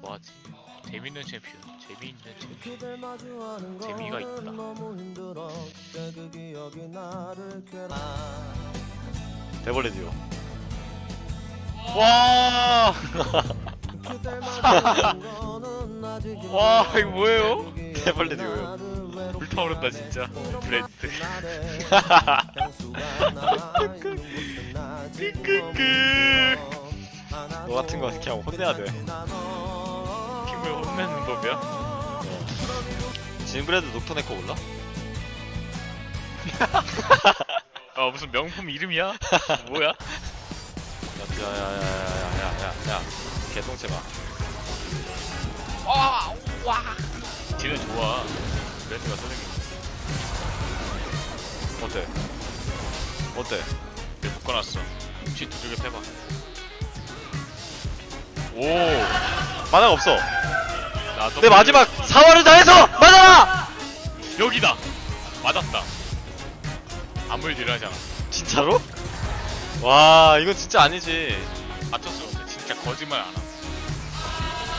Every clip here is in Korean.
뭐하지? 재밌는 챔피언, 재미있는 챔피언, 재미가 있다. 대벌레디오. 와! 와, 이거 뭐예요? 대벌레디요. 불타오른다 진짜. 브레드. 끄끄끄. 너 같은 거 이렇게 하면 혼내야 돼. 팀을 혼내는 법이야? 진브레드 녹턴에코 몰라? 아 무슨 명품 이름이야? 뭐야? 야야야야야야야야 아, 와. 쟤는 좋아. 브레드가 선생님. 어때? 어때? 내 묶어놨어. 혹시 두들겨 패봐. 오. 만화가 없어. 내 마지막 사활을 다해서 맞아라! 여기다. 맞았다. 아무 일도 일어나지 않아. 진짜로? 와 이건 진짜 아니지 맞췄어. 근데 진짜 거짓말 안 함.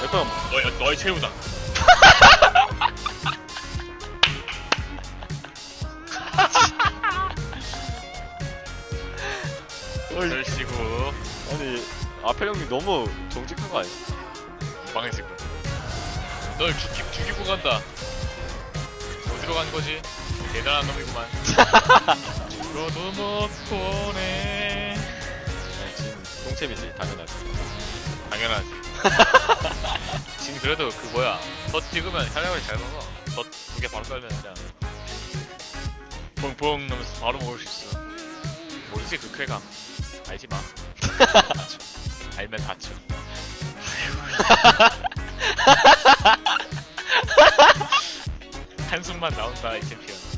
약간 너의 너의 최후다. 어이, 절시고 아니 아펠 형님 너무 정직한 거 아니야? 망했을 거야. 널 죽이, 죽이고 간다. 어디로 간 거지? 대단한 놈이구만. 죽어도 못 보내. 똥챔이지 당연하지 당연하지. 지금 그래도 그 뭐야. 덧 찍으면 혈액을 잘 먹어. 덧두 개 바로 깔면 그냥 뽕뽕 하면서 바로 먹을 수 있어. 모르지 그 쾌감. 알지 마. 알면 다쳐. mandado para la distinción.